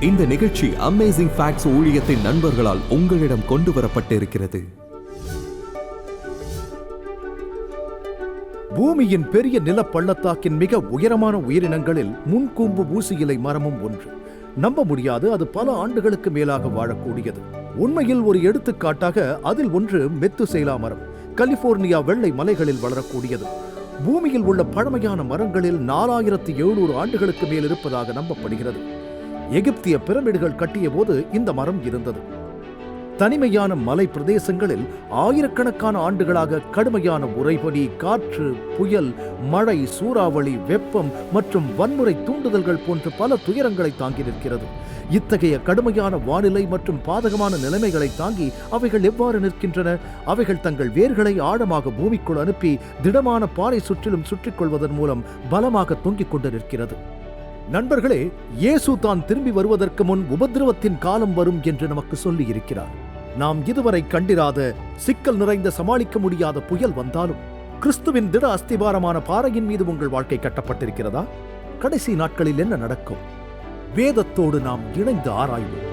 இந்த நிகழ்ச்சி amazing facts ஊழியத்தின் நண்பர்களால் உங்களிடம் கொண்டு வரப்பட்டிருக்கிறது. பூமியின் பெரிய நிலப்பள்ளத்தாக்கின் மிக உயரமான உயிரினங்களில் முன்கூம்பு ஊசியிலை மரமும் ஒன்று. நம்ப முடியாது அது பல ஆண்டுகளுக்கு மேலாக வாழக்கூடியது. உண்மையில் ஒரு எடுத்துக்காட்டாக அதில் ஒன்று மெத்துசேலா மரம். கலிபோர்னியா வெள்ளை மலைகளில் வளரக்கூடியது. பூமியில் உள்ள பழமையான மரங்களில் நாலாயிரத்தி எழுநூறு ஆண்டுகளுக்கு மேல் இருப்பதாக நம்பப்படுகிறது. எகிப்திய பிரமிடுகள் கட்டிய போது இந்த மரம் இருந்தது. தனிமையான மலை பிரதேசங்களில் ஆயிரக்கணக்கான ஆண்டுகளாக கடுமையான உறைபனி காற்று புயல் மழை சூறாவளி வெப்பம் மற்றும் வன்முறை தூண்டுதல்கள் போன்ற பல துயரங்களை தாங்கி நிற்கிறது. இத்தகைய கடுமையான வானிலை மற்றும் பாதகமான நிலைமைகளை தாங்கி அவைகள் எவ்வாறு நிற்கின்றன? அவைகள் தங்கள் வேர்களை ஆழமாக பூமிக்குள் அனுப்பி திடமான பாறை சுற்றிலும் சுற்றிக்கொள்வதன் மூலம் பலமாக தொங்கிக் கொண்டு நிற்கிறது. நண்பர்களே இயேசு தான் திரும்பி வருவதற்கு முன் உபதிரவத்தின் காலம் வரும் என்று நமக்கு சொல்லி இருக்கிறார் நாம் இதுவரை கண்டிராத சிக்கல் நிறைந்த சமாளிக்க முடியாத புயல் வந்தாலும் கிறிஸ்துவின் திட அஸ்திபாரமான பாறையின் மீது உங்கள் வாழ்க்கை கட்டப்பட்டிருக்கிறதா? கடைசி நாட்களில் என்ன நடக்கும்? வேதத்தோடு நாம் இணைந்து ஆராய்வோம்.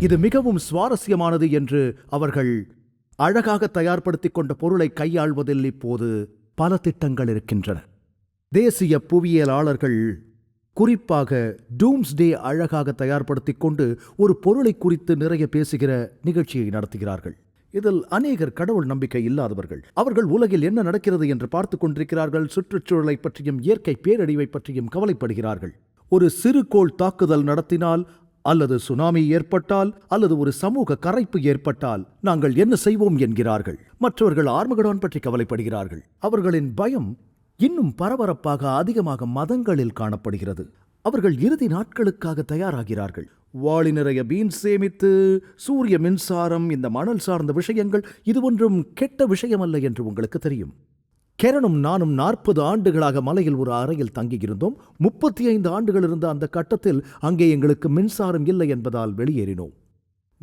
இது மிகவும் சுவாரஸ்யமானது என்று அவர்கள் அழகாக தயார்படுத்திக் கொண்ட பொருளை கையாள்வதில் இப்போது பல திட்டங்கள் இருக்கின்றன. தேசிய புவியியலாளர்கள் குறிப்பாக டூம்ஸ்டே அழகாக தயார்படுத்திக் கொண்டு ஒரு பொருளை குறித்து நிறைய பேசுகிற நிகழ்ச்சியை நடத்துகிறார்கள். இதில் அநேகர் கடவுள் நம்பிக்கை இல்லாதவர்கள். அவர்கள் உலகில் என்ன நடக்கிறது என்று பார்த்துக் கொண்டிருக்கிறார்கள் சுற்றுச்சூழலை பற்றியும் இயற்கை பேரழிவை பற்றியும் கவலைப்படுகிறார்கள். ஒரு சிறுகோள் தாக்குதல் நடத்தினால் அல்லது சுனாமி ஏற்பட்டால் அல்லது ஒரு சமூக கரைப்பு ஏற்பட்டால் நாங்கள் என்ன செய்வோம் என்கிறார்கள். மற்றவர்கள் ஆர்மகடான் பற்றி கவலைப்படுகிறார்கள். அவர்களின் பயம் இன்னும் பரபரப்பாக அதிகமாக மதங்களில் காணப்படுகிறது. அவர்கள் இறுதி நாட்களுக்காக தயாராகிறார்கள். வாளி நிறைய பீன் சேமித்து சூரிய மின்சாரம் இந்த மணல் சார்ந்த விஷயங்கள் இது ஒன்றும் கெட்ட விஷயமல்ல என்று உங்களுக்கு தெரியும். கெரனும் நானும் நாற்பது ஆண்டுகளாக மலையில் ஒரு அறையில் தங்கியிருந்தோம். முப்பத்தி ஐந்து ஆண்டுகள் இருந்த அந்த கட்டத்தில் அங்கே எங்களுக்கு மின்சாரம் இல்லை என்பதால் வெளியேறினோம்.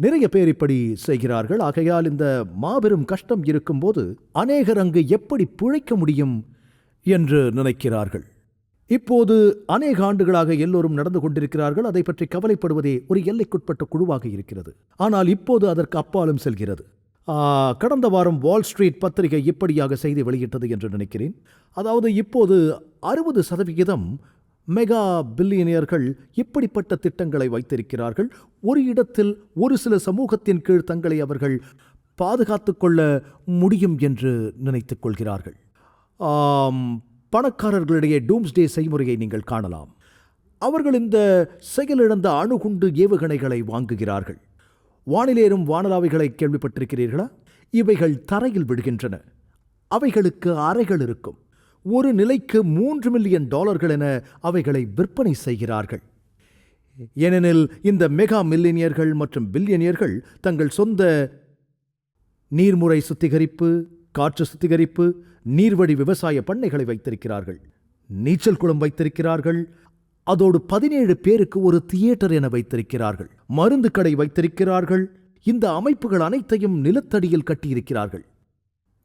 நிறைய பேர் இப்படி செய்கிறார்கள். ஆகையால் இந்த மாபெரும் கஷ்டம் இருக்கும்போது அநேகர் அங்கு எப்படி பிழைக்க முடியும் என்று நினைக்கிறார்கள். இப்போது அநேக ஆண்டுகளாக எல்லோரும் நடந்து கொண்டிருக்கிறார்கள். அதை பற்றி கவலைப்படுவதே ஒரு எல்லைக்குட்பட்ட குழுவாக இருக்கிறது. ஆனால் இப்போது அதற்கு அப்பாலும் செல்கிறது. கடந்த வாரம் வால் ஸ்ட்ரீட் பத்திரிகை இப்படியாக செய்தி வெளியிட்டது என்று நினைக்கிறேன். அதாவது இப்போது அறுபது சதவிகிதம் மெகா பில்லியனியர்கள் இப்படிப்பட்ட திட்டங்களை வைத்திருக்கிறார்கள். ஒரு இடத்தில் ஒரு சில சமூகத்தின் கீழ் தங்களை அவர்கள் பாதுகாத்து கொள்ள முடியும் என்று நினைத்துக் கொள்கிறார்கள். பணக்காரர்களிடையே டூம்ஸ்டே செய்முறையை நீங்கள் காணலாம். அவர்கள் இந்த செயலிழந்த அணுகுண்டு ஏவுகணைகளை வாங்குகிறார்கள். வானிலேறும் வானலாவிகளை கேள்விப்பட்டிருக்கிறீர்களா? இவைகள் தரையில் விடுகின்றன அவைகளுக்கு அறைகள் இருக்கும். ஒரு நிலைக்கு மூன்று மில்லியன் டாலர்கள் என அவைகளை விற்பனை செய்கிறார்கள். ஏனெனில் இந்த மெகா மில்லினியர்கள் மற்றும் பில்லியனியர்கள் தங்கள் சொந்த நீர்முறை சுத்திகரிப்பு காற்று சுத்திகரிப்பு நீர்வழி விவசாய பண்ணைகளை வைத்திருக்கிறார்கள். நீச்சல் குளம் வைத்திருக்கிறார்கள். அதோடு பதினேழு பேருக்கு ஒரு தியேட்டர் என வைத்திருக்கிறார்கள். மருந்து கடை வைத்திருக்கிறார்கள். இந்த அமைப்புகள் அனைத்தையும் நிலத்தடியில் கட்டியிருக்கிறார்கள்.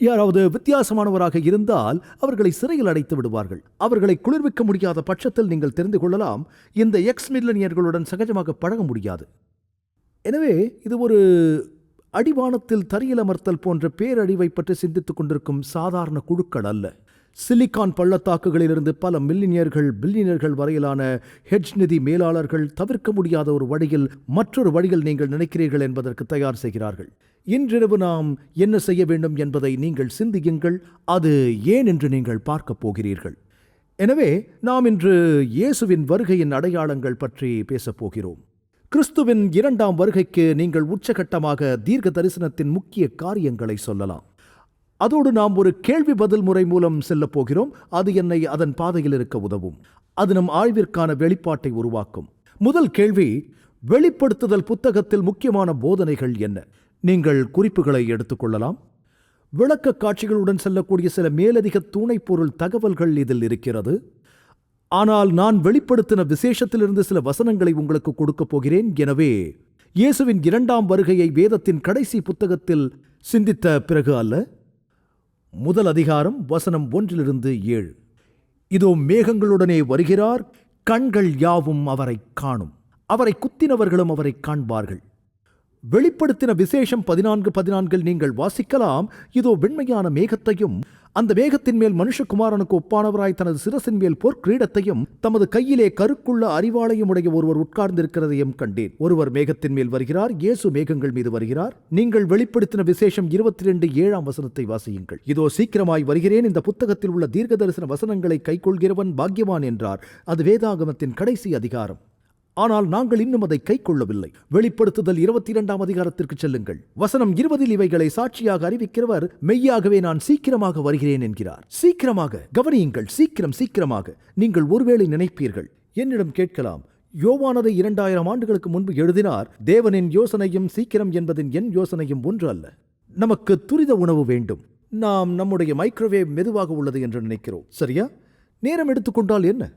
யாராவது வித்தியாசமானவராக இருந்தால் அவர்களை சிறையில் அடைத்து விடுவார்கள். அவர்களை குளிர்விக்க முடியாத பட்சத்தில் நீங்கள் தெரிந்து கொள்ளலாம் இந்த எக்ஸ் மில்லனியர்களுடன் சகஜமாக பழக முடியாது. எனவே இது ஒரு அடிவானத்தில் தரையிலமர்த்தல் போன்ற பேரழிவை பற்றி சிந்தித்துக் கொண்டிருக்கும் சாதாரண குழுக்கள் அல்ல. சிலிக்கான் பள்ளத்தாக்குகளிலிருந்து பல மில்லினியர்கள் பில்லியனர்கள் வரையிலான ஹெட்ஜ் நிதி மேலாளர்கள் தவிர்க்க முடியாத ஒரு வழியில் மற்றொரு வழியில் நீங்கள் நினைக்கிறீர்கள் என்பதற்கு தயார் செய்கிறார்கள். இன்றிரவு நாம் என்ன செய்ய வேண்டும் என்பதை நீங்கள் சிந்தியுங்கள் அது ஏன் என்று நீங்கள் பார்க்கப் போகிறீர்கள். எனவே நாம் இன்று இயேசுவின் வருகையின் அடையாளங்கள் பற்றி பேசப் போகிறோம். கிறிஸ்துவின் இரண்டாம் வருகைக்கு நீங்கள் உச்சகட்டமாக தீர்க்க தரிசனத்தின் முக்கிய காரியங்களை சொல்லலாம். அதோடு நாம் ஒரு கேள்வி பதில் முறை மூலம் செல்லப் போகிறோம். அது என்னை அதன் பாதையில் இருக்க உதவும். அது நம் ஆய்விற்கான வெளிப்பாட்டை உருவாக்கும். முதல் கேள்வி வெளிப்படுத்துதல் புத்தகத்தில் முக்கியமான போதனைகள் என்ன? நீங்கள் குறிப்புகளை எடுத்துக்கொள்ளலாம் விளக்க காட்சிகளுடன் செல்லக்கூடிய சில மேலதிக துணைப்பொருள் தகவல்கள் இதில் இருக்கிறது. ஆனால் நான் வெளிப்படுத்தின விசேஷத்திலிருந்து சில வசனங்களை உங்களுக்கு கொடுக்கப் போகிறேன். எனவே இயேசுவின் இரண்டாம் வருகையை வேதத்தின் கடைசி புத்தகத்தில் சிந்தித்த பிறகு அல்ல. முதல் அதிகாரம் வசனம் ஒன்றிலிருந்து ஏழு. இதோ மேகங்களுடனே வருகிறார் கண்கள் யாவும் அவரை காணும். அவரை குத்தினவர்களும் அவரை காண்பார்கள். வெளிப்படுத்தின விசேஷம் பதினான்கு பதினான்கில் நீங்கள் வாசிக்கலாம். இதோ வெண்மையான மேகத்தையும் அந்த மேகத்தின் மேல் மனுஷகுமாரனுக்கு ஒப்பானவராய் தனது சிரசின் மேல் பொற்கிரீடத்தையும் தமது கையிலே கருக்குள்ள அறிவாளையும் உடைய ஒருவர் உட்கார்ந்திருக்கிறதையும் கண்டேன். ஒருவர் மேகத்தின் மேல் வருகிறார் இயேசு மேகங்கள் மீது வருகிறார். நீங்கள் வெளிப்படுத்தின விசேஷம் இருபத்தி ரெண்டு ஏழாம் வசனத்தை வாசியுங்கள். இதோ சீக்கிரமாய் வருகிறேன் இந்த புத்தகத்தில் உள்ள தீர்க்க தரிசன வசனங்களை கைக்கொள்கிறவன் பாக்கியவான் என்றார். அது வேதாகமத்தின் கடைசி அதிகாரம். ஆனால் நாங்கள் இன்னும் அதை கை கொள்ளவில்லை வெளிப்படுத்துதல் இருபத்தி இரண்டாம் அதிகாரத்திற்கு செல்லுங்கள். வசனம் இருபதில் இவைகளை சாட்சியாக அறிவிக்கிறவர் மெய்யாகவே நான் சீக்கிரமாக வருகிறேன் என்கிறார். சீக்கிரமாக கவனியுங்கள் சீக்கிரம் சீக்கிரமாக. நீங்கள் ஒருவேளை நினைப்பீர்கள். என்னிடம் கேட்கலாம் யோவானதை இரண்டாயிரம் ஆண்டுகளுக்கு முன்பு எழுதினார் தேவனின் யோசனையும் சீக்கிரம் என்பதின் என் யோசனையும் ஒன்று அல்ல. நமக்கு துரித உணவு வேண்டும். நாம் நம்முடைய மைக்ரோவேவ் மெதுவாக உள்ளது என்று நினைக்கிறோம். சரியா? நேரம் எடுத்துக்கொண்டால் என்ன?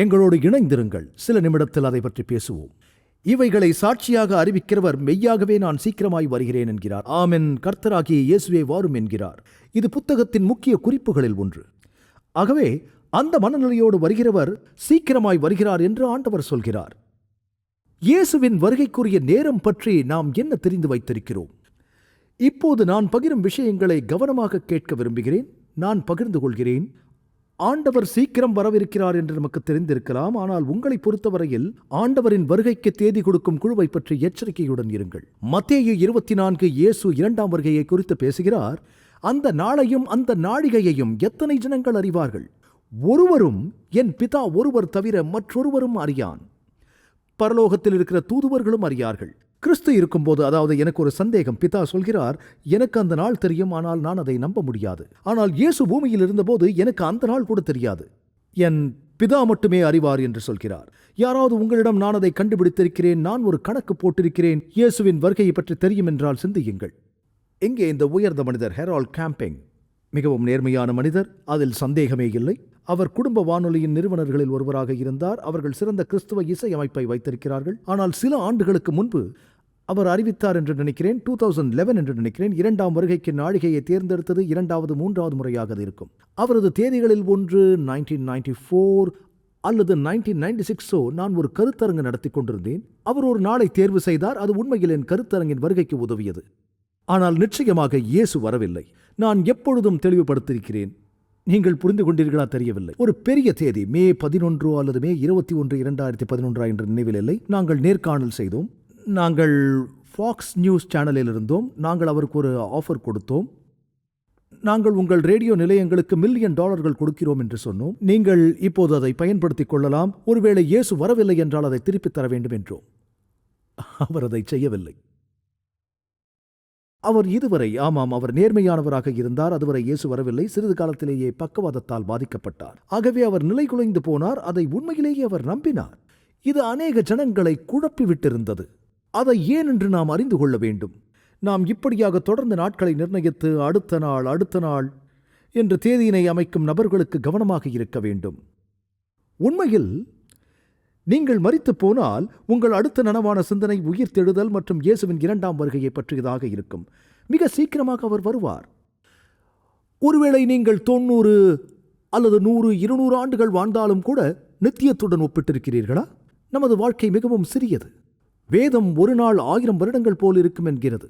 எங்களோடு இணைந்திருங்கள். சில நிமிடத்தில் அதை பற்றி பேசுவோம். இவைகளை சாட்சியாக அறிவிக்கிறவர் மெய்யாகவே நான் சீக்கிரமாய் வருகிறேன் என்கிறார். ஆமென். கர்த்தராகிய இயேசுவே வாரும் என்கிறார். இது புத்தகத்தின் முக்கிய குறிப்புகளில் ஒன்று. ஆகவே அந்த மனநிலையோடு வருகிறவர் சீக்கிரமாய் வருகிறார் என்று ஆண்டவர் சொல்கிறார். இயேசுவின் வருகைக்குரிய நேரம் பற்றி நாம் என்ன தெரிந்து வைத்திருக்கிறோம்? இப்போது நான் பகிரும் விஷயங்களை கவனமாக கேட்க விரும்புகிறேன். நான் பகிர்ந்து கொள்கிறேன். ஆண்டவர் சீக்கிரம் வரவிருக்கிறார் என்று நமக்கு தெரிந்திருக்கலாம். ஆனால் உங்களை பொறுத்தவரையில் ஆண்டவரின் வருகைக்கு தேதி கொடுக்கும் குழுவை பற்றி எச்சரிக்கையுடன் இருங்கள். மத்தேயு இருபத்தி நான்கு இயேசு இரண்டாம் வருகையை குறித்து பேசுகிறார். அந்த நாளையும் அந்த நாழிகையையும் எத்தனை ஜனங்கள் அறிவார்கள்? ஒருவரும் என் பிதா ஒருவர் தவிர மற்றொருவரும் அறியான். பரலோகத்தில் இருக்கிற தூதுவர்களும் அறியார்கள். கிறிஸ்து இருக்கும்போது அதாவது எனக்கு ஒரு சந்தேகம். பிதா சொல்கிறார் எனக்கு அந்த நாள் தெரியும் ஆனால் நான் அதை நம்ப முடியாது. ஆனால் இயேசு பூமியில் இருந்தபோது எனக்கு அந்த நாள் கூட தெரியாது. என் பிதா மட்டுமே அறிவார் என்று சொல்கிறார். யாராவது உங்களிடம் நான் அதை கண்டுபிடித்திருக்கிறேன் நான் ஒரு கணக்கு போட்டிருக்கிறேன் இயேசுவின் வருகையை பற்றி தெரியும் என்றால் சிந்தியுங்கள். எங்கே இந்த உயர்ந்த மனிதர் ஹெரால்ட் கேம்பிங் மிகவும் நேர்மையான மனிதர் அதில் சந்தேகமே இல்லை. அவர் குடும்ப வானொலியின் நிறுவனர்களில் ஒருவராக இருந்தார். அவர்கள் சிறந்த கிறிஸ்துவ இசை அமைப்பை வைத்திருக்கிறார்கள். ஆனால் சில ஆண்டுகளுக்கு முன்பு அவர் அறிவித்தார் என்று நினைக்கிறேன். டூ தௌசண்ட் லெவன் என்று நினைக்கிறேன். இரண்டாம் வருகைக்கு நாழிகையை தேர்ந்தெடுத்தது இரண்டாவது மூன்றாவது முறையாக இருக்கும். அவரது தேதிகளில் ஒன்று நைன்டீன் நைன்டி ஃபோர் அல்லது நைன்டீன் நைன்டி சிக்ஸோ நான் ஒரு கருத்தரங்கு நடத்தி கொண்டிருந்தேன். அவர் ஒரு நாளை தேர்வு செய்தார். அது உண்மையில் என் கருத்தரங்கின் வருகைக்கு உதவியது. ஆனால் நிச்சயமாக இயேசு வரவில்லை. நான் எப்பொழுதும் தெளிவுபடுத்தியிருக்கிறேன். நீங்கள் புரிந்து கொண்டீர்களா தெரியவில்லை. ஒரு பெரிய தேதி மே பதினொன்றோ அல்லது மே இருபத்தி ஒன்று இரண்டாயிரத்தி பதினொன்றா என்ற நினைவில் இல்லை. நாங்கள் நேர்காணல் செய்தோம். நாங்கள் ஃபாக்ஸ் நியூஸ் சேனலில் இருந்தோம் நாங்கள் அவருக்கு ஒரு ஆஃபர் கொடுத்தோம். நாங்கள் உங்கள் ரேடியோ நிலையங்களுக்கு மில்லியன் டாலர்கள் கொடுக்கிறோம் என்று சொன்னோம். நீங்கள் இப்போது அதை பயன்படுத்திக் கொள்ளலாம். ஒருவேளை இயேசு வரவில்லை என்றால் அதை திருப்பித் தர வேண்டும் என்றோம். அவர் அதை செய்யவில்லை. அவர் இதுவரை ஆமாம் அவர் நேர்மையானவராக இருந்தார். அதுவரை இயேசு வரவில்லை. சிறிது காலத்திலேயே பக்கவாதத்தால் பாதிக்கப்பட்டார். ஆகவே அவர் நிலை குலைந்து போனார். அதை உண்மையிலேயே அவர் நம்பினார். இது அநேக ஜனங்களை குழப்பிவிட்டிருந்தது. அதை ஏன் என்று நாம் அறிந்து கொள்ள வேண்டும். நாம் இப்படியாக தொடர்ந்து நாட்களை நிர்ணயித்து அடுத்த நாள் அடுத்த நாள் என்று தேதியினை அமைக்கும் நபர்களுக்கு கவனமாக இருக்க வேண்டும். உண்மையில் நீங்கள் மறித்து போனால் உங்கள் அடுத்த நனவான சிந்தனை உயிர்த்தெழுதல் மற்றும் இயேசுவின் இரண்டாம் வருகையை பற்றியதாக இருக்கும். மிக சீக்கிரமாக அவர் வருவார். ஒருவேளை நீங்கள் தொண்ணூறு அல்லது நூறு இருநூறு ஆண்டுகள் வாழ்ந்தாலும் கூட நித்தியத்துடன் ஒப்பிட்டிருக்கிறீர்களா? நமது வாழ்க்கை மிகவும் சிறியது. வேதம் ஒரு நாள் ஆயிரம் வருடங்கள் போல் இருக்கும் என்கிறது.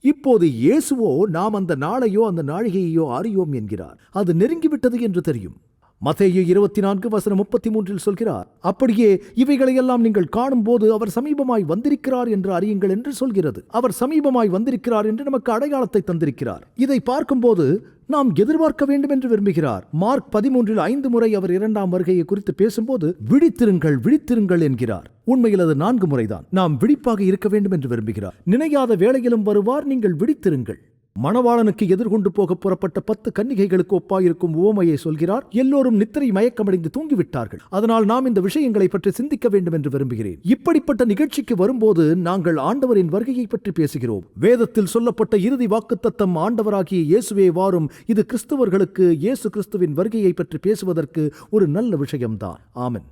இப்போது இயேசுவோ நாம் அந்த நாளையோ அந்த நாழிகையோ அறியோம் என்கிறார். அது நெருங்கிவிட்டது என்று தெரியும். மத்தேயு இருபத்தி நான்கு வசனம் முப்பத்தி மூன்றில் சொல்கிறார் அப்படியே இவைகளையெல்லாம் நீங்கள் காணும்போது அவர் சமீபமாய் வந்திருக்கிறார் என்று அறியுங்கள் என்று சொல்கிறது. அவர் சமீபமாய் வந்திருக்கிறார் என்று நமக்கு அடையாளத்தை தந்திருக்கிறார். இதை பார்க்கும்போது நாம் எதிர்பார்க்க வேண்டும் என்று விரும்புகிறார். மார்க் பதிமூன்றில் ஐந்து முறை அவர் இரண்டாம் வருகையை குறித்து பேசும்போது விழித்திருங்கள் விழித்திருங்கள் என்கிறார். உண்மையில் அது நான்கு முறைதான். நாம் விழிப்பாக இருக்க வேண்டும் என்று விரும்புகிறார். நினையாத வேளையிலும் வருவார் நீங்கள் விழித்திருங்கள். மணவாளனுக்கு எதிர்கொண்டு போக புறப்பட்ட பத்து கன்னிகைகளுக்கு ஒப்பாயிருக்கும் உவமையை சொல்கிறார். எல்லோரும் நித்திரை மயக்கமடைந்து தூங்கிவிட்டார்கள். அதனால் நாம் இந்த விஷயங்களை பற்றி சிந்திக்க வேண்டும் என்று விரும்புகிறேன். இப்படிப்பட்ட நிகழ்ச்சிக்கு வரும்போது நாங்கள் ஆண்டவரின் வருகையை பற்றி பேசுகிறோம். வேதத்தில் சொல்லப்பட்ட இறுதி வாக்குத்தத்தம் ஆண்டவராகிய இயேசுவே வாரும். இது கிறிஸ்தவர்களுக்கு இயேசு கிறிஸ்துவின் வருகையை பற்றி பேசுவதற்கு ஒரு நல்ல விஷயம்தான். ஆமன்.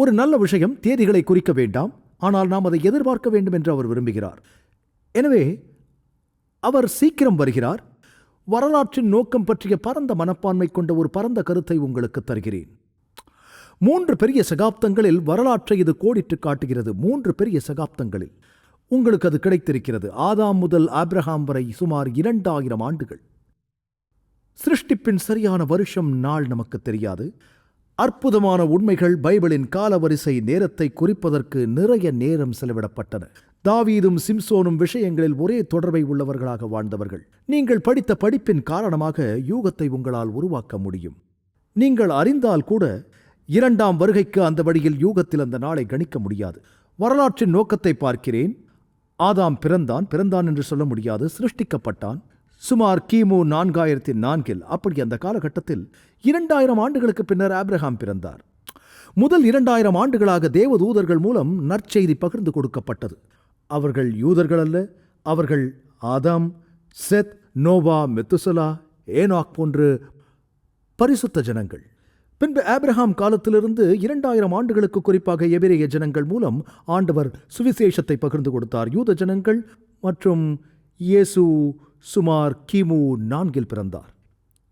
ஒரு நல்ல விஷயம் தேதிகளை குறிக்க வேண்டாம் ஆனால் நாம் அதை எதிர்பார்க்க வேண்டும் என்று அவர் விரும்புகிறார். எனவே அவர் சீக்கிரம் வருகிறார். வரலாற்றின் நோக்கம் பற்றிய பரந்த மனப்பான்மை கொண்ட ஒரு பரந்த கருத்தை உங்களுக்கு தருகிறேன். மூன்று பெரிய சகாப்தங்களில் வரலாற்றை இது கோடிட்டு காட்டுகிறது. மூன்று பெரிய சகாப்தங்களில் உங்களுக்கு அது கிடைத்திருக்கிறது. ஆதாம் முதல் ஆப்ரஹாம் வரை சுமார் இரண்டாயிரம் ஆண்டுகள். சிருஷ்டிப்பின் சரியான வருஷம் நாள் நமக்கு தெரியாது. அற்புதமான உண்மைகள் பைபிளின் காலவரிசை நேரத்தை குறிப்பதற்கு நிறைய நேரம் செலவிடப்பட்டன. தாவீதும் சிம்சோனும் விஷயங்களில் ஒரே தொடர்பை உள்ளவர்களாக வாழ்ந்தவர்கள். நீங்கள் படித்த படிப்பின் காரணமாக யூகத்தை உங்களால் உருவாக்க முடியும். நீங்கள் அறிந்தால் கூட இரண்டாம் வருகைக்கு அந்த வழியில் யூகத்தில் அந்த நாளை கணிக்க முடியாது. வரலாற்றின் நோக்கத்தை பார்க்கிறேன். ஆதாம் பிறந்தான். பிறந்தான் என்று சொல்ல முடியாது. சிருஷ்டிக்கப்பட்டான். சுமார் கிமு நான்காயிரத்தி நான்கில் அப்படி அந்த காலகட்டத்தில் இரண்டாயிரம் ஆண்டுகளுக்கு பின்னர் ஆப்ரஹாம் பிறந்தார். முதல் இரண்டாயிரம் ஆண்டுகளாக தேவதூதர்கள் மூலம் நற்செய்தி பகிர்ந்து கொடுக்கப்பட்டது. அவர்கள் யூதர்கள் அல்ல அவர்கள் ஆதாம் செத் நோவா மெத்துசலா ஏனாக் போன்று பரிசுத்த ஜனங்கள். பின்பு ஆப்ரஹாம் காலத்திலிருந்து இரண்டாயிரம் ஆண்டுகளுக்கு குறிப்பாக எபிரேய ஜனங்கள் மூலம் ஆண்டவர் சுவிசேஷத்தை பகிர்ந்து கொடுத்தார். யூத ஜனங்கள் மற்றும் இயேசு சுமார் கிமு நான்கில் பிறந்தார்.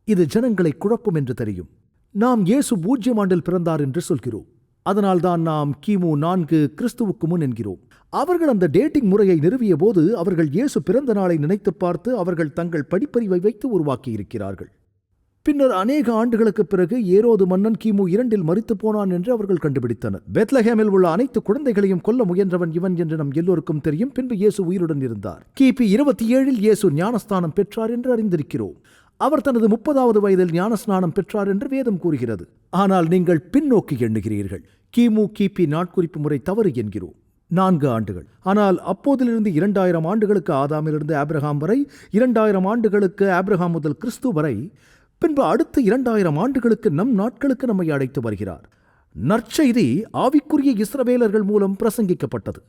இது ஜனங்களை குழப்பும் என்று தெரியும். நாம் இயேசு பூஜ்யம் ஆண்டில் பிறந்தார் என்று சொல்கிறோம். அதனால்தான் நாம் கிமு நான்கு கிறிஸ்துவுக்கு முன் என்கிறோம். அவர்கள் அந்த டேட்டிங் முறையை நிறுவிய போது அவர்கள் இயேசு பிறந்த நாளை நினைத்து பார்த்து அவர்கள் தங்கள் படிப்பறிவை வைத்து உருவாக்கி இருக்கிறார்கள் பின்னர் அநேக ஆண்டுகளுக்கு பிறகு ஏரோது மன்னன் கிமு இரண்டில் மறித்து போனான் என்று அவர்கள் கண்டுபிடித்தனர். பெத்லஹேமில் உள்ள அனைத்து குழந்தைகளையும் கொல்ல முயன்றவன் இவன் என்று நம் எல்லோருக்கும் தெரியும். பின்பு இயேசு உயிருடன் இருந்தார். கிபி இருபத்தி ஏழில் இயேசு ஞானஸ்தானம் பெற்றார் என்று அறிந்திருக்கிறோம். அவர் தனது முப்பதாவது வயதில் ஞானஸ்நானம் பெற்றார் என்று வேதம் கூறுகிறது. ஆனால் நீங்கள் பின்னோக்கி எண்ணுகிறீர்கள். கிமு கிபி நாட்குறிப்பு முறை தவறு என்கிறோம். நான்கு ஆண்டுகள். ஆனால் அப்போதிலிருந்து இரண்டாயிரம் ஆண்டுகளுக்கு ஆதாமிலிருந்து ஆபிரகாம் வரை இரண்டாயிரம் ஆண்டுகளுக்கு ஆப்ரஹாம் முதல் கிறிஸ்து வரை பின்பு அடுத்த இரண்டாயிரம் ஆண்டுகளுக்கு நம் நாட்களுக்கு நம்மை அழைத்து வருகிறார். நற்செய்தி ஆவிக்குரிய இஸ்ரவேலர்கள் மூலம் பிரசங்கிக்கப்பட்டது.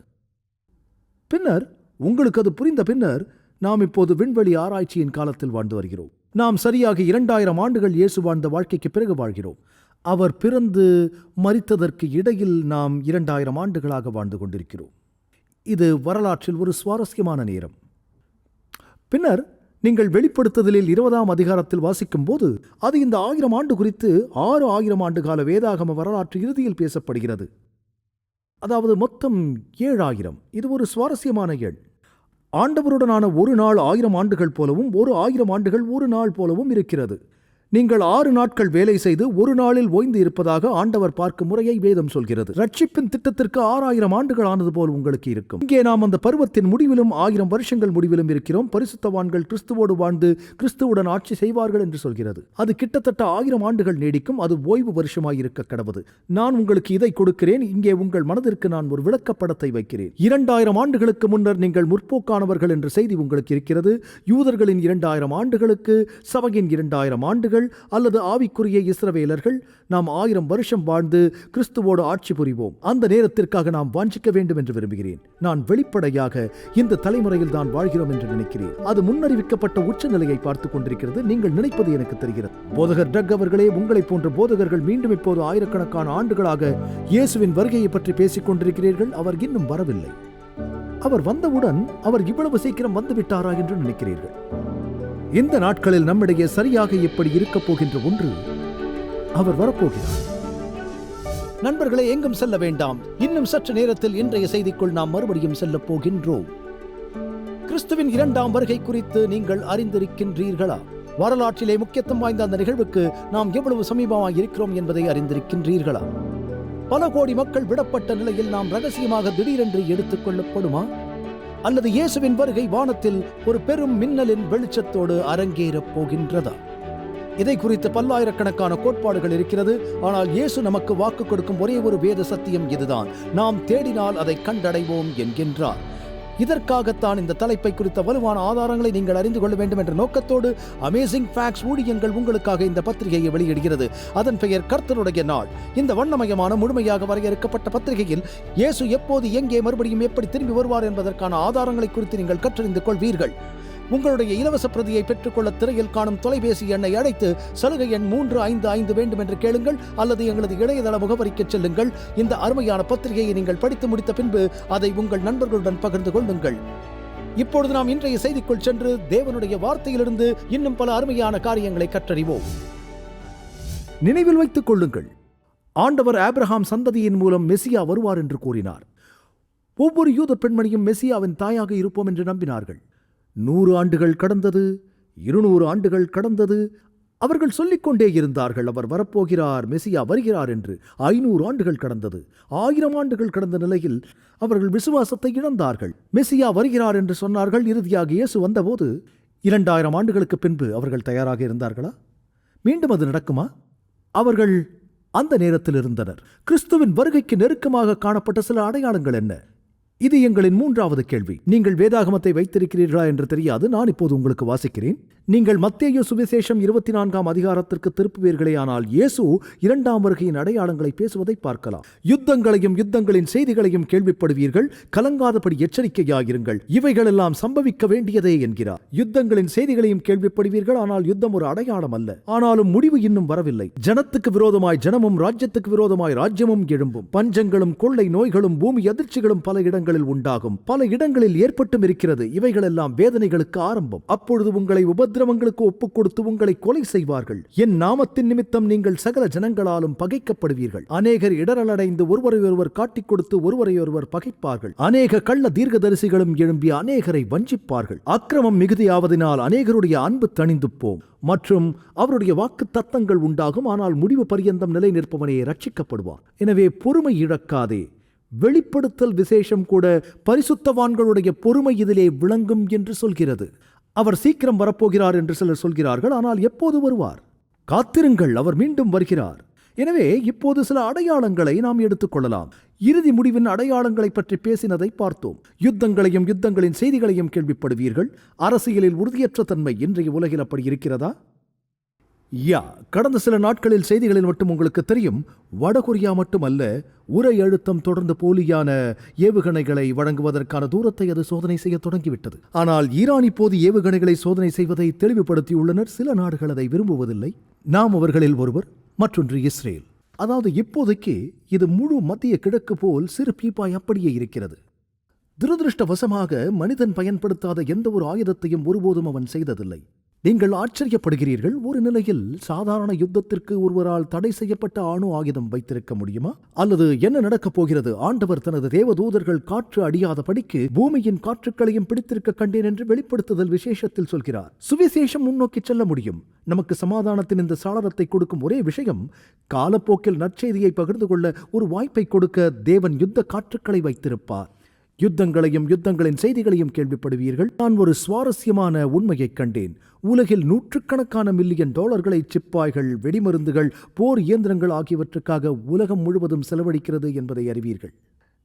பின்னர் உங்களுக்கு அது புரிந்த பின்னர் நாம் இப்போது விண்வெளி ஆராய்ச்சியின் காலத்தில் வாழ்ந்து வருகிறோம். நாம் சரியாக இரண்டாயிரம் ஆண்டுகள் இயேசு வாழ்ந்த வாழ்க்கைக்கு பிறகு வாழ்கிறோம். அவர் பிறந்து மறித்ததற்கு இடையில் நாம் இரண்டாயிரம் ஆண்டுகளாக வாழ்ந்து கொண்டிருக்கிறோம். இது வரலாற்றில் ஒரு சுவாரஸ்யமான நேரம். பின்னர் நீங்கள் வெளிப்படுத்துதலில் இருபதாம் அதிகாரத்தில் வாசிக்கும் போது அது இந்த ஆயிரம் ஆண்டு குறித்து ஆறு ஆயிரம் ஆண்டு கால வேதாகம வரலாற்று இறுதியில் பேசப்படுகிறது. அதாவது மொத்தம் ஏழாயிரம் இது ஒரு சுவாரஸ்யமான எண். ஆண்டவருடனான ஒரு நாள் ஆயிரம் ஆண்டுகள் போலவும் ஒரு ஆயிரம் ஆண்டுகள் ஒரு நாள் போலவும் இருக்கிறது. நீங்கள் ஆறு நாட்கள் வேலை செய்து ஒரு நாளில் ஓய்ந்து இருப்பதாக ஆண்டவர் பார்க்கும் முறையை வேதம் சொல்கிறது. ரட்சிப்பின் திட்டத்திற்கு ஆறாயிரம் ஆண்டுகள் ஆனது போல் உங்களுக்கு இருக்கும். இங்கே நாம் அந்த பருவத்தின் முடிவிலும் ஆயிரம் வருஷங்கள் முடிவிலும் இருக்கிறோம். பரிசுத்தவான்கள் கிறிஸ்துவோடு வாழ்ந்து கிறிஸ்துவுடன் ஆட்சி செய்வார்கள் என்று சொல்கிறது. அது கிட்டத்தட்ட ஆயிரம் ஆண்டுகள் நீடிக்கும். அது ஓய்வு வருஷமாயிருக்க கடவுது. நான் உங்களுக்கு இதை கொடுக்கிறேன். இங்கே உங்கள் மனதிற்கு நான் ஒரு விளக்கப்படத்தை வைக்கிறேன். இரண்டாயிரம் ஆண்டுகளுக்கு முன்னர் நீங்கள் முற்போக்கானவர்கள் என்ற செய்தி உங்களுக்கு இருக்கிறது. யூதர்களின் இரண்டாயிரம் ஆண்டுகளுக்கு சபையின் இரண்டாயிரம் ஆண்டுகள் யூதர்கள் அல்லது ஆவிக்குரிய இஸ்ரவேலர்கள் நாம் ஆயிரம் வருஷம் வாழ்ந்து கிறிஸ்துவோடு ஆட்சி புரிவோம். அந்த நேரத்திற்காக நாம் வாஞ்சிக்க வேண்டும் என்று விரும்புகிறேன். நான் வெளிப்படையாக இந்த தலைமுறையில் தான் வாழ்கிறோம் என்று நினைக்கிறேன். அது முன்னறிவிக்கப்பட்ட உச்ச நிலையை பார்த்துக் கொண்டிருக்கிறது. நீங்கள் நினைப்பது எனக்கு தெரிகிறது. போதகர் டக் அவர்களே உங்களை போன்ற போதகர்கள் மீண்டும் இப்போது ஆயிரக்கணக்கான ஆண்டுகளாக இயேசுவின் வருகையை பற்றி பேசிக் கொண்டிருக்கிறீர்கள். அவர் இன்னும் வரவில்லை. அவர் வந்தவுடன் அவர் இவ்வளவு சீக்கிரம் வந்துவிட்டாரா என்று நினைக்கிறீர்கள். இந்த நாட்களில் நம்மிடையே சரியாக எப்படி இருக்கப் போகின்ற ஒன்று அவர் வரப்போகிறார். நண்பர்களே எங்கும் செல்ல வேண்டாம். இன்னும் சற்று நேரத்தில் இன்றைய செய்திக்குள் நாம் மறுபடியும் செல்லப் போகின்றோம். கிறிஸ்துவின் இரண்டாம் வருகை குறித்து நீங்கள் அறிந்திருக்கின்றீர்களா? வரலாற்றிலே முக்கியத்துவம் வாய்ந்த அந்த நிகழ்வுக்கு நாம் எவ்வளவு சமீபமாக இருக்கிறோம் என்பதை அறிந்திருக்கின்றீர்களா? பல கோடி மக்கள் விடப்பட்ட நிலையில் நாம் ரகசியமாக திடீரென்று எடுத்துக் கொள்ளப்படுமா? அல்லது இயேசுவின் வருகை வானத்தில் ஒரு பெரும் மின்னலின் வெளிச்சத்தோடு அரங்கேறப் போகின்றதா? இதை குறித்து பல்லாயிரக்கணக்கான கோட்பாடுகள் இருக்கிறது. ஆனால் இயேசு நமக்கு வாக்கு கொடுக்கும் ஒரே ஒரு வேத சத்தியம் இதுதான். நாம் தேடினால் அதை கண்டடைவோம் என்கின்றார். இதற்காகத்தான் இந்த தலைப்பை குறித்த வலுவான ஆதாரங்களை நீங்கள் அறிந்து கொள்ள வேண்டும் என்ற நோக்கத்தோடு அமேசிங் ஃபேக்ட்ஸ் ஊழியங்கள் உங்களுக்காக இந்த பத்திரிகையை வெளியிடுகிறது. அதன் பெயர் கர்த்தருடைய நாள். இந்த வண்ணமயமான முழுமையாக வரையறுக்கப்பட்ட பத்திரிகையில் இயேசு எப்போது எங்கே மறுபடியும் எப்படி திரும்பி வருவார் என்பதற்கான ஆதாரங்களை குறித்து நீங்கள் கற்றறிந்து கொள்வீர்கள். உங்களுடைய இலவச பிரதியை பெற்றுக்கொள்ள திரையில் காணும் தொலைபேசி எண்ணை அழைத்து சலுகை எண் மூன்று ஐந்து ஐந்து வேண்டும் என்று கேளுங்கள் அல்லது எங்களது இணையதள முகவரிக்கு செல்லுங்கள். இந்த அருமையான பத்திரிகையை நீங்கள் படித்து முடித்த பின்பு அதை உங்கள் நண்பர்களுடன் பகிர்ந்து கொள்ளுங்கள். இப்பொழுது நாம் இன்றைய செய்திக்குள் சென்று தேவனுடைய வார்த்தையிலிருந்து இன்னும் பல அருமையான காரியங்களை கற்றறிவோம். நினைவில் வைத்துக் கொள்ளுங்கள். ஆண்டவர் ஆப்ரஹாம் சந்ததியின் மூலம் மெசியா வருவார் என்று கூறினார். ஒவ்வொரு யூத பெண்மணியும் மெசியாவின் தாயாக இருப்போம் என்று நம்பினார்கள். நூறு ஆண்டுகள் கடந்தது இருநூறு ஆண்டுகள் கடந்தது. அவர்கள் சொல்லிக்கொண்டே இருந்தார்கள் அவர் வரப்போகிறார் மெசியா வருகிறார் என்று. ஐநூறு ஆண்டுகள் கடந்தது. ஆயிரம் ஆண்டுகள் கடந்த நிலையில் அவர்கள் விசுவாசத்தை இழந்தார்கள். மெசியா வருகிறார் என்று சொன்னார்கள். இறுதியாக இயேசு வந்தபோது இரண்டாயிரம் ஆண்டுகளுக்கு பின்பு அவர்கள் தயாராக இருந்தார்களா? மீண்டும் அது நடக்குமா? அவர்கள் அந்த நேரத்தில் இருந்தனர். கிறிஸ்துவின் வருகைக்கு நெருக்கமாக காணப்பட்ட சில அடையாளங்கள் என்ன? இது எங்களின் மூன்றாவது கேள்வி. நீங்கள் வேதாகமத்தை வைத்திருக்கிறீர்களா என்று தெரியாது. நான் இப்போது உங்களுக்கு வாசிக்கிறேன். நீங்கள் மத்தேயு சுவிசேஷம் இருபத்தி நான்காம் அதிகாரத்திற்கு திருப்புவீர்களே ஆனால் இயேசு இரண்டாம் வருகையின் அடையாளங்களை பேசுவதை பார்க்கலாம். யுத்தங்களையும் யுத்தங்களின் செய்திகளையும் கேள்விப்படுவீர்கள். கலங்காதபடி எச்சரிக்கையாயிருங்கள். இவைகளெல்லாம் சம்பவிக்க வேண்டியதே என்கிறார். யுத்தங்களின் செய்திகளையும் கேள்விப்படுவீர்கள். ஆனால் யுத்தம் ஒரு அடையாளம் அல்ல. ஆனாலும் முடிவு இன்னும் வரவில்லை. ஜனத்துக்கு விரோதமாய் ஜனமும் ராஜ்யத்துக்கு விரோதமாய் ராஜ்யமும் எழும்பும். பஞ்சங்களும் கொள்ளை நோய்களும் பூமி அதிர்ச்சிகளும் பல இடங்கள் இடங்களில் உண்டாகும் பல இடங்களில் ஏற்பட்டும் இருக்கிறது. இவைகளெல்லாம் வேதனைகளுக்கு ஆரம்பம். அப்பொழுது உங்களை உபத்திரவங்களுக்கு ஒப்புக் கொடுத்து உங்களை கொலை செய்வார்கள். என் நாமத்தின் நிமித்தம் நீங்கள் சகல ஜனங்களாலும் பகைக்கப்படுவீர்கள். அநேகர் இடரலடைந்து ஒருவரை ஒருவர் காட்டிக் கொடுத்து ஒருவரை ஒருவர் பகைப்பார்கள். அநேக கள்ள தீர்க்கதரிசிகளும் எழும்பி அநேகரை வஞ்சிப்பார்கள். அக்கிரமம் மிகுதியாவதினால் அநேகருடைய அன்பு தணிந்து போம் மற்றும் அவருடைய வாக்கு தத்தங்கள் உண்டாகும். ஆனால் முடிவு பரியந்தம் நிலை நிற்பவனே ரட்சிக்கப்படுவார் எனவே பொறுமை இழக்காதே. வெளிப்படுத்தல் விசேஷம் கூட பரிசுத்தவான்களுடைய பொறுமை இதிலே விளங்கும் என்று சொல்கிறது. அவர் சீக்கிரம் வரப்போகிறார் என்று சிலர் சொல்கிறார்கள் ஆனால் எப்போது வருவார்? காத்திருங்கள் அவர் மீண்டும் வருகிறார். எனவே இப்போது சில அடையாளங்களை நாம் எடுத்துக்கொள்ளலாம் இறுதி முடிவின் அடையாளங்களை பற்றி பேசினதை பார்த்தோம். யுத்தங்களையும் யுத்தங்களின் செய்திகளையும் கேள்விப்படுவீர்கள். அரசியலில் உறுதியற்ற தன்மை இன்றைய உலகில் அப்படி இருக்கிறதா? யா கடந்த சில நாட்களில் செய்திகளில் மட்டும் உங்களுக்கு தெரியும் வடகொரியா மட்டுமல்ல உரை அழுத்தம் தொடர்ந்து போலியான ஏவுகணைகளை வழங்குவதற்கான தூரத்தை அது சோதனை செய்ய தொடங்கிவிட்டது. ஆனால் ஈரான் இப்போது ஏவுகணைகளை சோதனை செய்வதை தெளிவுபடுத்தியுள்ளனர். சில நாடுகள் அதை விரும்புவதில்லை. நாம் அவர்களில் ஒருவர் மற்றொன்று இஸ்ரேல். அதாவது இப்போதைக்கு இது முழு மத்திய கிழக்கு போல் சிறு பீப்பாய் அப்படியே இருக்கிறது. துரதிருஷ்டவசமாக மனிதன் பயன்படுத்தாத எந்த ஒரு ஆயுதத்தையும் ஒருபோதும் அவன் செய்ததில்லை. நீங்கள் ஆச்சரியப்படுகிறீர்கள் ஒரு நிலையில் சாதாரண யுத்தத்திற்கு ஒருவரால் தடை செய்யப்பட்ட அணு ஆயுதம் வைத்திருக்க முடியுமா? அல்லது என்ன நடக்கப் போகிறது? ஆண்டவர் தனது தேவதூதர்கள் காற்று அடியாதபடிக்கு பூமியின் காற்றுக்களையும் பிடித்திருக்க கண்டேன் என்று வெளிப்படுத்துதல் விசேஷத்தில் சொல்கிறார். சுவிசேஷம் முன்னோக்கி செல்ல முடியும். நமக்கு சமாதானத்தின் இந்த சாளரத்தை கொடுக்கும் ஒரே விஷயம் காலப்போக்கில் நற்செய்தியை பகிர்ந்து கொள்ள ஒரு வாய்ப்பை கொடுக்க தேவன் யுத்த காற்றுக்களை வைத்திருப்பார். யுத்தங்களையும் யுத்தங்களின் செய்திகளையும் கேள்விப்படுவீர்கள். நான் ஒரு சுவாரஸ்யமான உண்மையைக் கண்டேன். உலகில் நூற்றுக்கணக்கான மில்லியன் டாலர்களை சிப்பாய்கள் வெடிமருந்துகள் போர் இயந்திரங்கள் ஆகியவற்றுக்காக உலகம் முழுவதும் செலவழிக்கிறது என்பதை அறிவீர்கள்.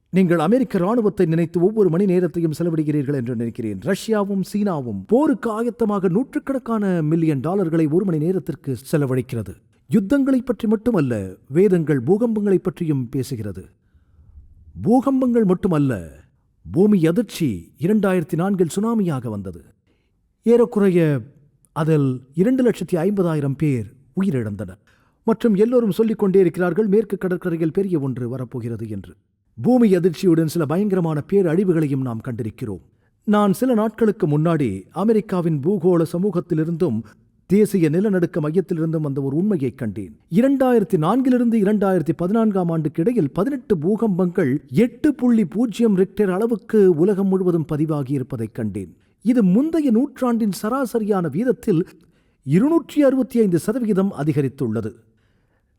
நீங்கள் அமெரிக்க ராணுவத்தை நினைத்து ஒவ்வொரு மணி நேரத்தையும் செலவிடுகிறீர்கள் என்று நினைக்கிறேன். ரஷ்யாவும் சீனாவும் போருக்கு ஆயத்தமாக நூற்றுக்கணக்கான மில்லியன் டாலர்களை ஒரு மணி நேரத்திற்கு செலவழிக்கிறது. யுத்தங்களை பற்றி மட்டுமல்ல வேதங்கள் பூகம்பங்களை பற்றியும் பேசுகிறது. பூகம்பங்கள் மட்டுமல்ல பூமி அதிர்ச்சி இரண்டாயிரத்தி நான்கில் சுனாமியாக வந்தது. ஏறக்குறைய அதில் இரண்டு லட்சத்தி ஐம்பதாயிரம் பேர் உயிரிழந்தனர். மற்றும் எல்லோரும் சொல்லிக் கொண்டே இருக்கிறார்கள் மேற்கு கடற்கரையில் பெரிய ஒன்று வரப்போகிறது என்று. பூமி அதிர்ச்சியுடன் சில பயங்கரமான பேரழிவுகளையும் நாம் கண்டிருக்கிறோம். நான் சில நாட்களுக்கு முன்னாடி அமெரிக்காவின் பூகோள சமூகத்திலிருந்தும் தேசிய நிலநடுக்க மையத்திலிருந்தும் வந்த ஒரு உண்மையை கண்டேன். இரண்டாயிரத்தி நான்கிலிருந்து இரண்டாயிரத்தி பதினான்காம் ஆண்டுக்கு இடையில் பதினெட்டு பூகம்பங்கள் எட்டு புள்ளி பூஜ்ஜியம் ரெக்டர் அளவுக்கு உலகம் முழுவதும் பதிவாகியிருப்பதைக் கண்டேன். இது முந்தைய நூற்றாண்டின் சராசரியான வீதத்தில் இருநூற்றி அறுபத்தி ஐந்து சதவிகிதம் அதிகரித்துள்ளது.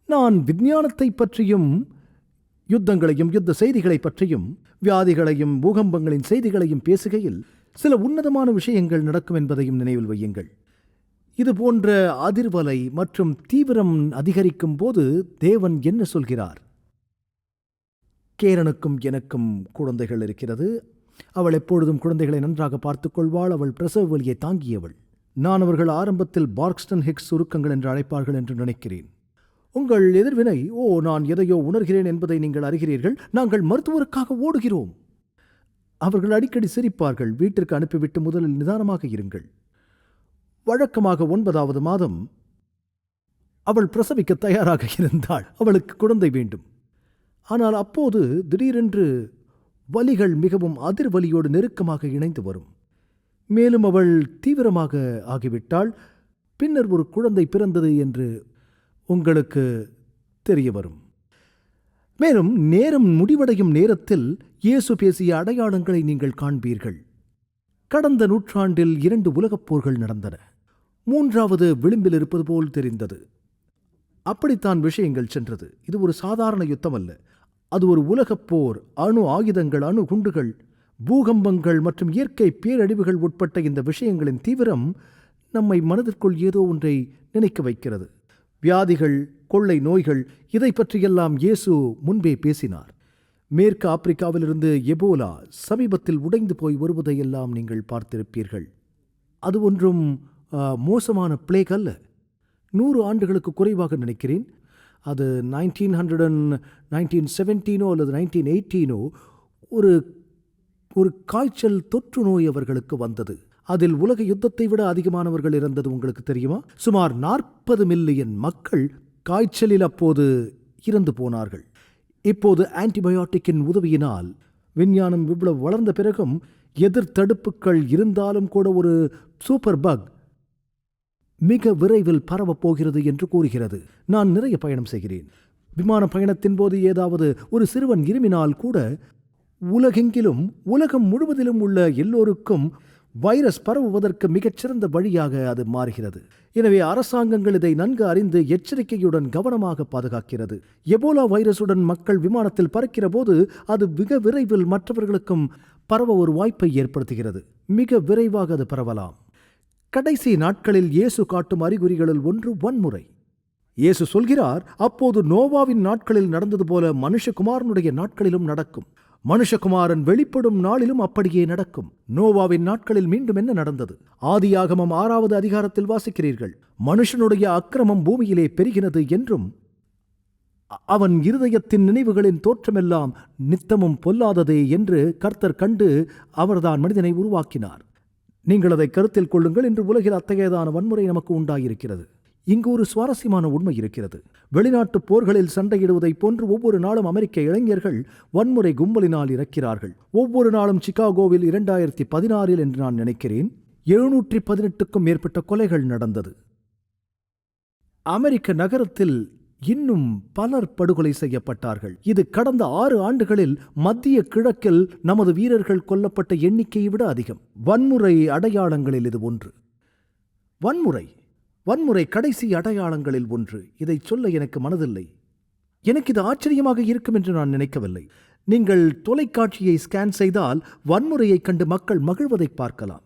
நான் விஞ்ஞானத்தை பற்றியும் யுத்தங்களையும் யுத்த செய்திகளை பற்றியும் வியாதிகளையும் பூகம்பங்களின் செய்திகளையும் பேசுகையில் சில உன்னதமான விஷயங்கள் நடக்கும் என்பதையும் நினைவில் வையுங்கள். இது போன்ற அதிர்வலை மற்றும் தீவிரம் அதிகரிக்கும் போது தேவன் என்ன சொல்கிறார்? கேரனுக்கும் எனக்கும் குழந்தைகள் இருக்கிறது. அவள் எப்பொழுதும் குழந்தைகளை நன்றாக பார்த்துக் கொள்வாள் அவள் பிரசவ வலியை தாங்கியவள். நான் அவர்கள் ஆரம்பத்தில் பார்க்ஸ்டன் ஹிக்ஸ் சுருக்கங்கள் என்று அழைப்பார்கள் என்று நினைக்கிறேன். உங்கள் எதிர்வினை ஓ நான் எதையோ உணர்கிறேன் என்பதை நீங்கள் அறிகிறீர்கள். நாங்கள் மருத்துவருக்காக ஓடுகிறோம். அவர்கள் அடிக்கடி சிரிப்பார்கள். வீட்டிற்கு அனுப்பிவிட்டு முதலில் நிதானமாக இருங்கள். வழக்கமாக ஒன்பதாவது மாதம் அவள் பிரசவிக்க தயாராக இருந்தாள். அவளுக்கு குழந்தை வேண்டும். ஆனால் அப்போது திடீரென்று வலிகள் மிகவும் அதிர்வலியோடு நெருக்கமாக இணைந்து வரும். மேலும் அவள் தீவிரமாக ஆகிவிட்டாள். பின்னர் ஒரு குழந்தை பிறந்தது என்று உங்களுக்கு தெரிய வரும். மேலும் நேரம் முடிவடையும் நேரத்தில் இயேசு பேசிய அடையாளங்களை நீங்கள் காண்பீர்கள். கடந்த நூற்றாண்டில் இரண்டு உலகப் போர்கள் நடந்தன. மூன்றாவது விளிம்பில் இருப்பது போல் தெரிந்தது. அப்படித்தான் விஷயங்கள் சென்றது. இது ஒரு சாதாரண யுத்தம் அல்ல. அது ஒரு உலகப் போர் அணு ஆயுதங்கள் அணு குண்டுகள் பூகம்பங்கள் மற்றும் இயற்கை பேரழிவுகள் உட்பட்ட இந்த விஷயங்களின் தீவிரம் நம்மை மனதிற்குள் ஏதோ ஒன்றை நினைக்க வைக்கிறது. வியாதிகள் கொள்ளை நோய்கள் இதை பற்றியெல்லாம் இயேசு முன்பே பேசினார். மேற்கு ஆப்பிரிக்காவிலிருந்து எபோலா சமீபத்தில் உடைந்து போய் வருவதையெல்லாம் நீங்கள் பார்த்திருப்பீர்கள். அது ஒன்றும் மோசமான பிளேக் அல்ல நூறு ஆண்டுகளுக்கு குறைவாக நினைக்கிறேன். அது நைன்டீன் ஹண்ட்ரட் அண்ட் நைன்டீன் செவன்டீனோ அல்லது நைன்டீன் எயிட்டீனோ ஒரு ஒரு காய்ச்சல் தொற்று நோய் அவர்களுக்கு வந்தது. அதில் உலக யுத்தத்தை விட அதிகமானவர்கள் இறந்தது உங்களுக்கு தெரியுமா? சுமார் நாற்பது மில்லியன் மக்கள் காய்ச்சலில் அப்போது இறந்து போனார்கள். இப்போது ஆன்டிபயோட்டிக்கின் உதவியினால் விஞ்ஞானம் இவ்வளவு வளர்ந்த பிறகும் எதிர்த்தடுப்புகள் இருந்தாலும் கூட ஒரு சூப்பர் பக் மிக விரைவில் பரவப் போகிறது என்று கூறுகிறது. நான் நிறைய பயணம் செய்கிறேன். விமான பயணத்தின் போது ஏதாவது ஒரு சிறுவன் இருமினால் கூட உலகெங்கிலும் உலகம் முழுவதிலும் உள்ள எல்லோருக்கும் வைரஸ் பரவுவதற்கு மிகச்சிறந்த வழியாக அது மாறுகிறது. எனவே அரசாங்கங்கள் இதை நன்கு அறிந்து எச்சரிக்கையுடன் கவனமாக பாதுகாக்கிறது. எபோலா வைரஸுடன் மக்கள் விமானத்தில் பறக்கிற போது அது மிக விரைவில் மற்றவர்களுக்கும் பரவ ஒரு வாய்ப்பை ஏற்படுத்துகிறது. மிக விரைவாக அது பரவலாம். கடைசி நாட்களில் இயேசு காட்டும் அறிகுறிகளில் ஒன்று வன்முறை. இயேசு சொல்கிறார் அப்போது நோவாவின் நாட்களில் நடந்தது போல மனுஷகுமாரனுடைய நாட்களிலும் நடக்கும். மனுஷகுமாரன் வெளிப்படும் நாளிலும் அப்படியே நடக்கும். நோவாவின் நாட்களில் மீண்டும் என்ன நடந்தது? ஆதியாகமம் ஆறாவது அதிகாரத்தில் வாசிக்கிறீர்கள். மனுஷனுடைய அக்கிரமம் பூமியிலே பெருகினது என்றும் அவன் இருதயத்தின் நினைவுகளின் தோற்றமெல்லாம் நித்தமும் பொல்லாததே என்று கர்த்தர் கண்டு அவர்தான் மனிதனை உருவாக்கினார். நீங்கள் அதை கருத்தில் கொள்ளுங்கள் இன்று உலகில் அத்தகையதான வன்முறை நமக்கு உண்டாயிருக்கிறது. இங்கு ஒரு சுவாரஸ்யமான உண்மை இருக்கிறது. வெளிநாட்டு போர்களில் சண்டையிடுவதைப் போன்று ஒவ்வொரு நாளும் அமெரிக்க இளைஞர்கள் வன்முறை கும்பலினால் இறக்கிறார்கள். ஒவ்வொரு நாளும் சிகாகோவில் இரண்டாயிரத்தி பதினாறில் என்று நான் நினைக்கிறேன் எழுநூற்றி பதினெட்டுக்கும் மேற்பட்ட கொலைகள் நடந்தது. அமெரிக்க நகரத்தில் இன்னும் பலர் படுகொலை செய்யப்பட்டார்கள். இது கடந்த ஆறு ஆண்டுகளில் மத்திய கிழக்கில் நமது வீரர்கள் கொல்லப்பட்ட எண்ணிக்கையை விட அதிகம். வன்முறை அடையாளங்களில் இது ஒன்று. வன்முறை. வன்முறை கடைசி அடையாளங்களில் ஒன்று. இதை சொல்ல எனக்கு மனதில்லை. எனக்கு இது ஆச்சரியமாக இருக்கும் என்று நான் நினைக்கவில்லை. நீங்கள் தொலைக்காட்சியை ஸ்கேன் செய்தால் வன்முறையைக் கண்டு மக்கள் மகிழ்வதை பார்க்கலாம்.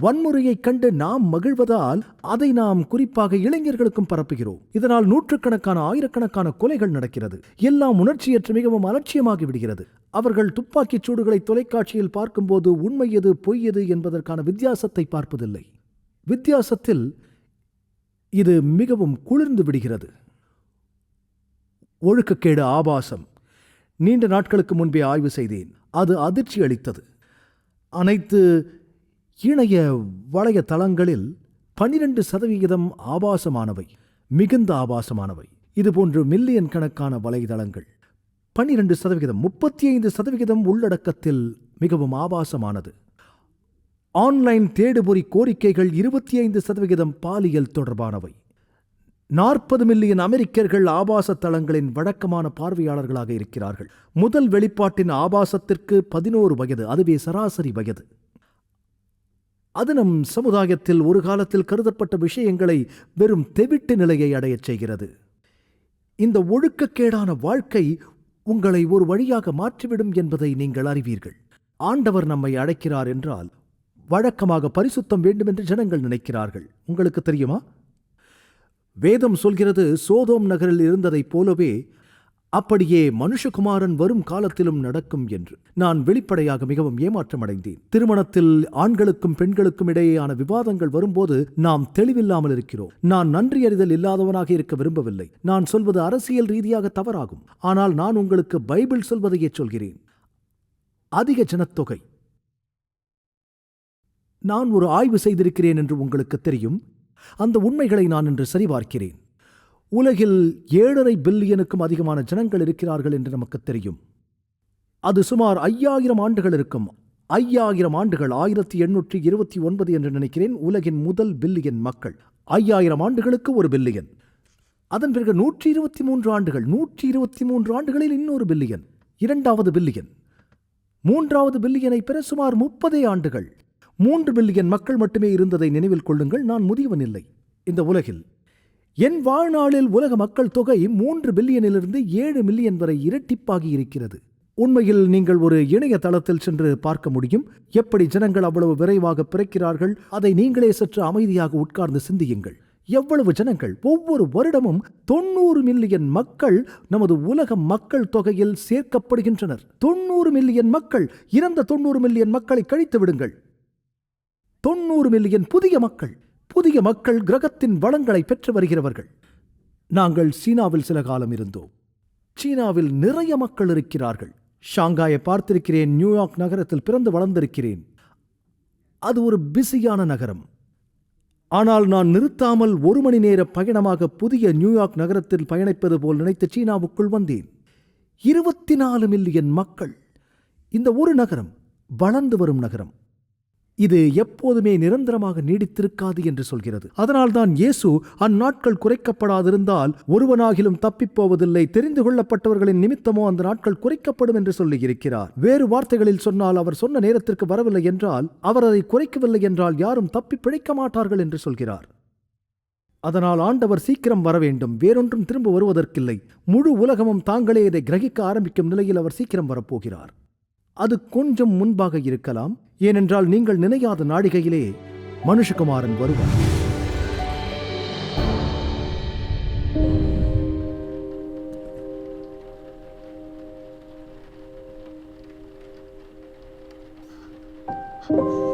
வன்முறையைக் கண்டு நாம் மகிழ்வதால் அதை நாம் குறிப்பாக இளைஞர்களுக்கும் பரப்புகிறோம். இதனால் நூற்றுக்கணக்கான ஆயிரக்கணக்கான கொலைகள் நடக்கிறது. எல்லாம் உணர்ச்சியற்று மிகவும் அலட்சியமாகி விடுகிறது. அவர்கள் துப்பாக்கிச் சூடுகளை தொலைக்காட்சியில் பார்க்கும்போது உண்மை எது பொய் எது என்பதற்கான வித்தியாசத்தை பார்ப்பதில்லை. வித்தியாசத்தில் இது மிகவும் குளிர்ந்து விடுகிறது. ஒழுக்கக்கேடு ஆபாசம். நீண்ட நாட்களுக்கு முன்பே ஆய்வு செய்தேன். அது அதிர்ச்சி அளித்தது. அனைத்து இணைய வலையதளங்களில் பனிரெண்டு சதவிகிதம் ஆபாசமானவை மிகுந்த ஆபாசமானவை. இதுபோன்று மில்லியன் கணக்கான வலைதளங்கள் பனிரெண்டு சதவிகிதம் முப்பத்தி ஐந்து சதவிகிதம் உள்ளடக்கத்தில் மிகவும் ஆபாசமானது. ஆன்லைன் தேடுபொறி கோரிக்கைகள் இருபத்தி ஐந்து சதவிகிதம் பாலியல் தொடர்பானவை. நாற்பது மில்லியன் அமெரிக்கர்கள் ஆபாச தளங்களின் வழக்கமான பார்வையாளர்களாக இருக்கிறார்கள். முதல் வெளிப்பாட்டின் ஆபாசத்திற்கு பதினோரு வயது அதுவே சராசரி வயது. அது நம் சமுதாயத்தில் ஒரு காலத்தில் கருதப்பட்ட விஷயங்களை வெறும் தெவிட்டு நிலையை அடையச் செய்கிறது. இந்த ஒழுக்கக்கேடான வாழ்க்கை உங்களை ஒரு வழியாக மாற்றிவிடும் என்பதை நீங்கள் அறிவீர்கள். ஆண்டவர் நம்மை அழைக்கிறார் என்றால் வழக்கமாக பரிசுத்தம் வேண்டும் என்று ஜனங்கள் நினைக்கிறார்கள். உங்களுக்கு தெரியுமா? வேதம் சொல்கிறது சோதோம் நகரில் இருந்ததைப் போலவே அப்படியே மனுஷகுமாரன் வரும் காலத்திலும் நடக்கும் என்று நான் வெளிப்படையாக மிகவும் ஏமாற்றமடைந்தேன். திருமணத்தில் ஆண்களுக்கும் பெண்களுக்கும் இடையேயான விவாதங்கள் வரும்போது நாம் தெளிவில்லாமல் இருக்கிறோம். நான் நன்றியறிதல் இல்லாதவனாக இருக்க விரும்பவில்லை. நான் சொல்வது அரசியல் ரீதியாக தவறாகும். ஆனால் நான் உங்களுக்கு பைபிள் சொல்வதையே சொல்கிறேன். அதிக ஜனத்தொகை. நான் ஒரு ஆய்வு செய்திருக்கிறேன் என்று உங்களுக்கு தெரியும். அந்த உண்மைகளை நான் இன்று சரிபார்க்கிறேன். உலகில் ஏழரை பில்லியனுக்கும் அதிகமான ஜனங்கள் இருக்கிறார்கள் என்று நமக்கு தெரியும். அது சுமார் ஐயாயிரம் ஆண்டுகள் இருக்கும். ஐயாயிரம் ஆண்டுகள் ஆயிரத்தி எண்ணூற்றி இருபத்தி ஒன்பது என்று நினைக்கிறேன். உலகின் முதல் பில்லியன் மக்கள். ஐயாயிரம் ஆண்டுகளுக்கு ஒரு பில்லியன். அதன் பிறகு நூற்றி இருபத்தி மூன்று ஆண்டுகள் நூற்றி இருபத்தி மூன்று ஆண்டுகளில் இன்னொரு பில்லியன். இரண்டாவது பில்லியன். மூன்றாவது பில்லியனை பெற சுமார் முப்பதே ஆண்டுகள். மூன்று பில்லியன் மக்கள் மட்டுமே இருந்ததை நினைவில் கொள்ளுங்கள். நான் முதியவன் இல்லை. இந்த உலகில் என் வாழ்நாளில் உலக மக்கள் தொகை மூன்று பில்லியனிலிருந்து ஏழு மில்லியன் வரை இரட்டிப்பாகி இருக்கிறது. உண்மையில் நீங்கள் ஒரு இணையதளத்தில் சென்று பார்க்க முடியும். எப்படி ஜனங்கள் அவ்வளவு விரைவாக பிறக்கிறார்கள் அதை நீங்களே சற்று அமைதியாக உட்கார்ந்து சிந்தியுங்கள். எவ்வளவு ஜனங்கள் ஒவ்வொரு வருடமும் தொண்ணூறு மில்லியன் மக்கள் நமது உலக மக்கள் தொகையில் சேர்க்கப்படுகின்றனர். தொண்ணூறு மில்லியன் மக்கள் இறந்த தொண்ணூறு மில்லியன் மக்களை கழித்து விடுங்கள். தொண்ணூறு மில்லியன் புதிய மக்கள் புதிய மக்கள் கிரகத்தின் வளங்களை பெற்று வருகிறவர்கள். நாங்கள் சீனாவில் சில காலம் இருந்தோம். சீனாவில் நிறைய மக்கள் இருக்கிறார்கள். ஷாங்காயை பார்த்திருக்கிறேன் நியூயார்க் நகரத்தில் பிறந்து வளர்ந்திருக்கிறேன். அது ஒரு பிஸியான நகரம். ஆனால் நான் நிறுத்தாமல் ஒரு மணி நேர பயணமாக புதிய நியூயார்க் நகரத்தில் பயணிப்பது போல் நினைத்து சீனாவுக்குள் வந்தேன். இருபத்தி நாலு மில்லியன் மக்கள். இந்த ஒரு நகரம் வளர்ந்து வரும் நகரம். இது எப்போதுமே நிரந்தரமாக நீடித்திருக்காது என்று சொல்கிறது. அதனால்தான் இயேசு அந்நாட்கள் குறைக்கப்படாதிருந்தால் ஒருவனாகிலும் தப்பிப் போவதில்லை தெரிந்து கொள்ளப்பட்டவர்களின் நிமித்தமோ அந்த நாட்கள் குறைக்கப்படும் என்று சொல்லியிருக்கிறார் வேறு வார்த்தைகளில் சொன்னால் அவர் சொன்ன நேரத்திற்கு வரவில்லை என்றால் அவர் அதை குறைக்கவில்லை என்றால் யாரும் தப்பி பிழைக்க மாட்டார்கள் என்று சொல்கிறார். அதனால் ஆண்டவர் சீக்கிரம் வர வேண்டும். வேறொன்றும் திரும்ப வருவதற்கில்லை. முழு உலகமும் தாங்களே இதை கிரகிக்க ஆரம்பிக்கும் நிலையில் அவர் சீக்கிரம் வரப்போகிறார். அது கொஞ்சம் முன்பாக இருக்கலாம். ஏனென்றால் நீங்கள் நினையாத நாடிகையிலே மனுஷகுமாரன் வருவார். you